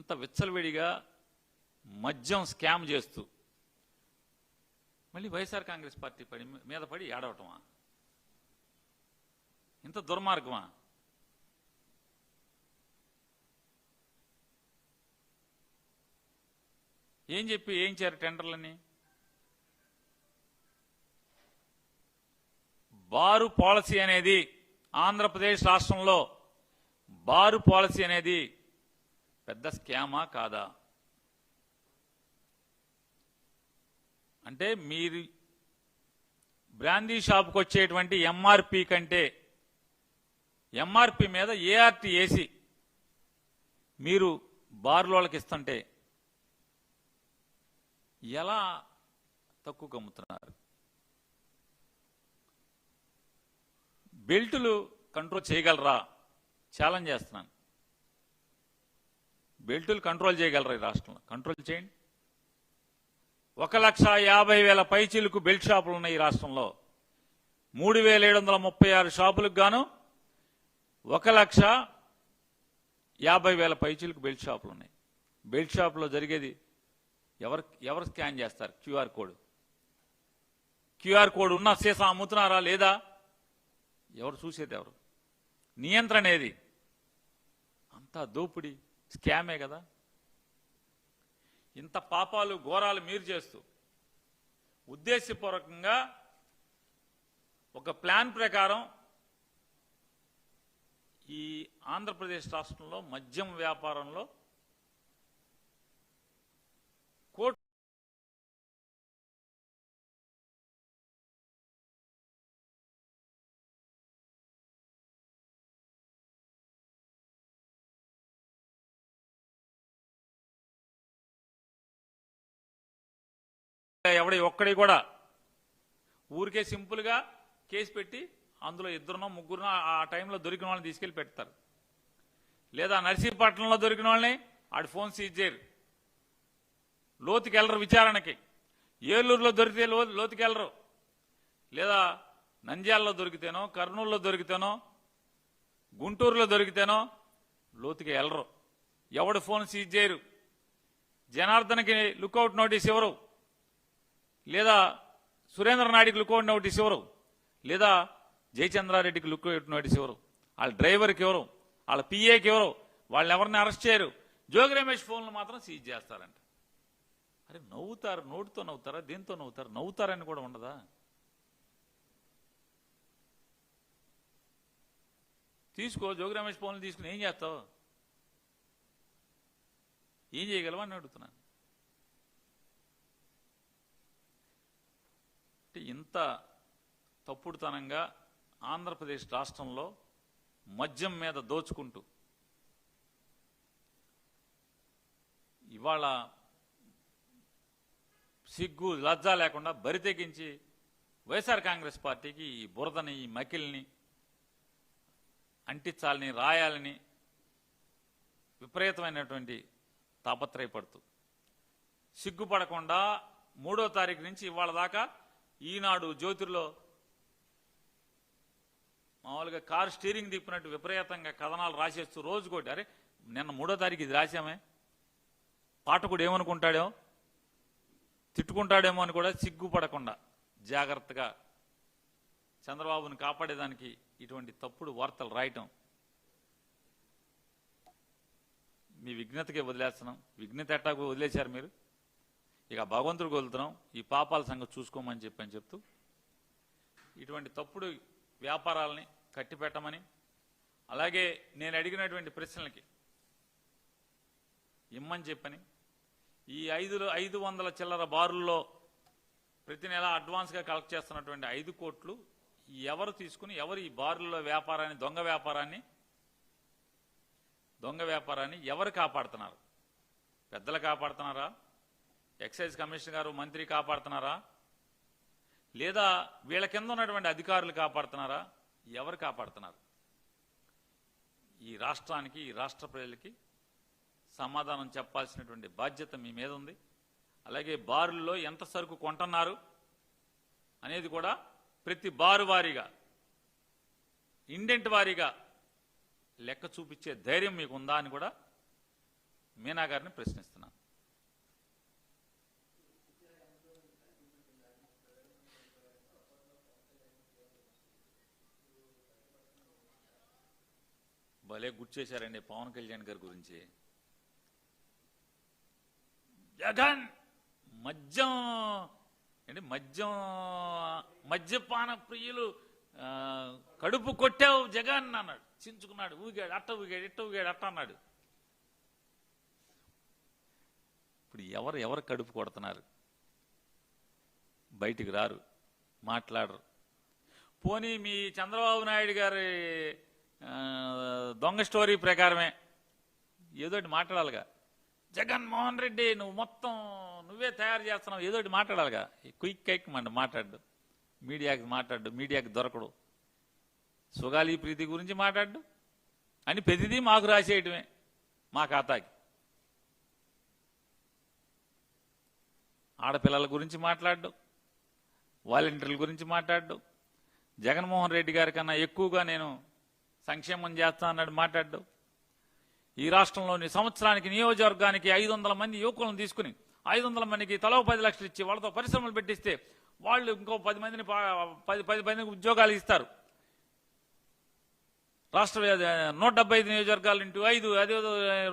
ఎంత విచ్చలవిడిగా మద్యం స్కామ్ చేస్తూ మళ్ళీ వైఎస్ఆర్ కాంగ్రెస్ పార్టీ పడి మీద పడి ఏడవటమా? ఇంత దుర్మార్గమా? ఏం చెప్పి ఏం చేయారు టెండర్లని బారు పాలసీ అనేది ఆంధ్రప్రదేశ్ రాష్ట్రంలో బారు పాలసీ అనేది పెద్ద స్కామా కాదా? అంటే మీరు బ్రాందీ షాప్కి వచ్చేటువంటి ఎంఆర్పి కంటే ఎంఆర్పి మీద ఏఆర్టీ వేసి మీరు బార్లోళ్ళకి ఇస్తుంటే ఎలా తక్కువ అమ్ముతున్నారు బెల్టులు కంట్రోల్ చేయగలరా? ఛాలెంజ్ చేస్తున్నాను. బెల్టులు కంట్రోల్ చేయగలరా ఈ రాష్ట్రంలో? కంట్రోల్ చేయండి. ఒక లక్ష యాభై వేల పైచీలకు బెల్ట్ షాపులు ఉన్నాయి ఈ రాష్ట్రంలో. మూడు వేల ఏడు వందల ముప్పై ఆరు షాపులకు గాను ఒక లక్ష యాభై వేల పైచీలకు బెల్ట్ షాపులు ఉన్నాయి. బెల్ట్ షాపులో జరిగేది ఎవరు ఎవరు స్కాన్ చేస్తారు? QR code. క్యూఆర్ కోడ్ ఉన్న సీసా అమ్ముతున్నారా లేదా? ఎవరు చూసేది ఎవరు? నియంత్రణ ఏది? అంతా దోపిడీ. స్కామే కదా. ఇంత పాపాలు ఘోరాలు మీరు చేస్తూ ఉద్దేశపూర్వకంగా ఒక ప్లాన్ ప్రకారం ఈ ఆంధ్రప్రదేశ్ రాష్ట్రంలో మద్యం వ్యాపారంలో ఎవడి ఒక్కడి కూడా. ఊరికే సింపుల్గా కేసు పెట్టి అందులో ఇద్దరునో ముగ్గురునో ఆ టైంలో దొరికిన వాళ్ళని తీసుకెళ్ళి పెడతారు. లేదా నర్సీపట్నంలో దొరికిన వాళ్ళని ఆడి ఫోన్ సీజ్ చేయరు. లోతుకి వెళ్ళరు విచారణకి. ఏలూరులో దొరికితే లో లోతుకి లేదా నంద్యాలలో దొరికితేనో కర్నూలులో దొరికితేనో గుంటూరులో దొరికితేనో లోతుకి వెళ్ళరు ఎవడు ఫోన్ సీజ్ చేయరు. జనార్దన్కి లుక్అవుట్ నోటీస్ ఇవ్వరు. లేదా సురేంద్ర నాయుడికి లుక్ అవుట్ నోటీస్ ఇవ్వరు లేదా జయచంద్రారెడ్డికి లుకౌట్ నోటీస్ ఇవ్వరు వాళ్ళ డ్రైవర్కి ఎవరు? వాళ్ళ పిఏకి ఎవరు? వాళ్ళు ఎవరిని అరెస్ట్ చేయరు. జోగి రమేష్ ఫోన్లు మాత్రం సీజ్ చేస్తారంట. అరే నవ్వుతారు. నోటితో నవ్వుతారా? దేంతో నవ్వుతారు? నవ్వుతారని కూడా ఉండదా? తీసుకో జోగి రమేష్ ఫోన్లు తీసుకుని ఏం చేస్తావు? ఏం చేయగలవా అని అడుగుతున్నాను అంటే ఇంత తప్పుడుతనంగా ఆంధ్రప్రదేశ్ రాష్ట్రంలో మద్యం మీద దోచుకుంటూ ఇవాళ సిగ్గు లజ్జ లేకుండా బరితెగించి వైఎస్ఆర్ కాంగ్రెస్ పార్టీకి ఈ బురదని ఈ మకిల్ని అంటించాలని రాయాలని విపరీతమైనటువంటి తాపత్రయపడుతూ సిగ్గుపడకుండా మూడో తారీఖు నుంచి ఇవాళ దాకా ఈనాడు జ్యోతిర్లో మామూలుగా కారు స్టీరింగ్ తిప్పినట్టు విపరీతంగా కథనాలు రాసేస్తూ రోజుకోటి అరే నిన్న మూడో తారీఖు ఇది రాశామే. పాఠకుడు ఏమనుకుంటాడో తిట్టుకుంటాడేమో అని కూడా సిగ్గుపడకుండా జాగ్రత్తగా చంద్రబాబుని కాపాడేదానికి ఇటువంటి తప్పుడు వార్తలు రాయటం. మీ విఘ్నతకే వదిలేస్తున్నాం. విఘ్నత ఎట్టాకు వదిలేశారు మీరు. ఇక భగవంతుడికి వదులుతున్నాం ఈ పాపాల సంగతి చూసుకోమని చెప్పని చెప్తూ ఇటువంటి తప్పుడు వ్యాపారాలని కట్టిపెట్టమని అలాగే నేను అడిగినటువంటి ప్రశ్నలకి ఇమ్మని చెప్పని ఈ ఐదు ఐదు వందల చిల్లర బారుల్లో ప్రతి నెల అడ్వాన్స్గా కలెక్ట్ చేస్తున్నటువంటి ఐదు కోట్లు ఎవరు తీసుకుని ఎవరు ఈ బారుల్లో వ్యాపారాన్ని దొంగ వ్యాపారాన్ని దొంగ వ్యాపారాన్ని ఎవరు కాపాడుతున్నారు? పెద్దలు కాపాడుతున్నారా? ఎక్సైజ్ కమిషనర్ గారు మంత్రి కాపాడుతున్నారా? లేదా వీళ్ళ కింద ఉన్నటువంటి అధికారులు కాపాడుతున్నారా? ఎవరు కాపాడుతున్నారు? ఈ రాష్ట్రానికి ఈ రాష్ట్ర ప్రజలకి సమాధానం చెప్పాల్సినటువంటి బాధ్యత మీ మీద ఉంది. అలాగే బారుల్లో ఎంత సరుకు కొంటున్నారు అనేది కూడా ప్రతి బారు వారీగా ఇండెంట్ వారీగా లెక్క చూపించే ధైర్యం మీకు ఉందా అని కూడా మీనా గారిని ప్రశ్నిస్తున్నాను. భలే గుర్తు చేశారండి పవన్ కళ్యాణ్ గారి గురించి. జగన్ మద్యం ఏంటి మద్యం మద్యపాన ప్రియులు కడుపు కొట్టావు జగన్ అన్నాడు. చించుకున్నాడు ఊగాడు అట్ట ఊగాడు ఇట్ట ఊగాడు అట్ట అన్నాడు. ఇప్పుడు ఎవరు ఎవరు కడుపు కొడుతున్నారు? బయటికి రారు మాట్లాడరు. పోనీ మీ చంద్రబాబు నాయుడు గారి దొంగ స్టోరీ ప్రకారమే. ఏదోటి మాట్లాడాలిగా. జగన్మోహన్ రెడ్డి నువ్వు మొత్తం నువ్వే తయారు చేస్తున్నావు. ఏదోటి మాట్లాడాలిగా. క్విక్ కైక్ మండి మాట్లాడు. మీడియాకి మాట్లాడు. మీడియాకి దొరకడు. సుగాలి ప్రీతి గురించి మాట్లాడు. అని ప్రతిదీ మాకు రాసేయటమే. మా ఖాతాకి. ఆడపిల్లల గురించి మాట్లాడు. వాలంటీర్ల గురించి మాట్లాడు. జగన్మోహన్ రెడ్డి గారి కన్నా ఎక్కువగా నేను సంక్షేమం చేస్తా అన్నాడు మాట్లాడు ఈ రాష్ట్రంలోని సంవత్సరానికి నియోజకవర్గానికి ఐదు వందల మంది యువకులను తీసుకుని ఐదు వందల మందికి తలో పది లక్షలు ఇచ్చి వాళ్ళతో పరిశ్రమలు పెట్టిస్తే వాళ్ళు ఇంకో పది మందిని పది పది మందికి ఉద్యోగాలు ఇస్తారు. రాష్ట్ర నూట డెబ్బై ఐదు నియోజకవర్గాలు ఇంటూ ఐదు అదే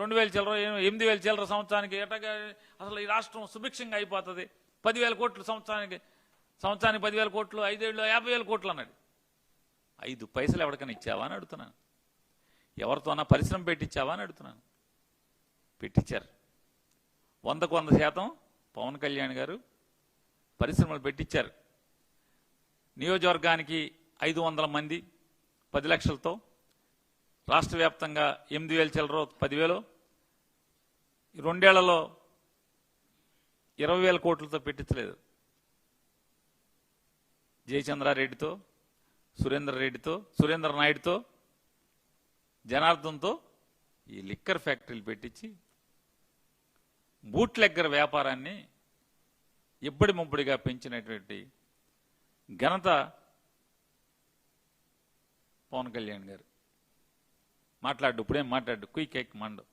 రెండు వేల చిల్లర ఎనిమిది వేల చిల్లర సంవత్సరానికి ఎటగా అసలు ఈ రాష్ట్రం సుభిక్షంగా అయిపోతుంది. పదివేల కోట్లు సంవత్సరానికి సంవత్సరానికి పదివేల కోట్లు ఐదేళ్ళు యాభై వేల కోట్లు అన్నాడు. ఐదు పైసలు ఎవరికైనా ఇచ్చావా అని అడుగుతున్నాను. ఎవరితోనా పరిశ్రమ పెట్టించావా అని అడుగుతున్నాను. పెట్టించారు వందకు వంద శాతం పవన్ కళ్యాణ్ గారు పరిశ్రమలు పెట్టించారు నియోజకవర్గానికి ఐదు వందల మంది పది లక్షలతో రాష్ట్ర వ్యాప్తంగా ఎనిమిది వేల చిల్లర పదివేలు రెండేళ్ళలో ఇరవై వేల కోట్లతో పెట్టించలేదు. జయచంద్రారెడ్డితో సురేందర్ రెడ్డితో సురేంద్ర నాయుడుతో జనార్దన్తో ఈ లిక్కర్ ఫ్యాక్టరీలు పెట్టించి బూట్ లెక్కర్ వ్యాపారాన్ని ఇబ్బడి ముబ్బడిగా పెంచినటువంటి ఘనత పవన్ కళ్యాణ్ గారు. మాట్లాడు ఇప్పుడేం మాట్లాడు? క్విక్ ఎక్ మండు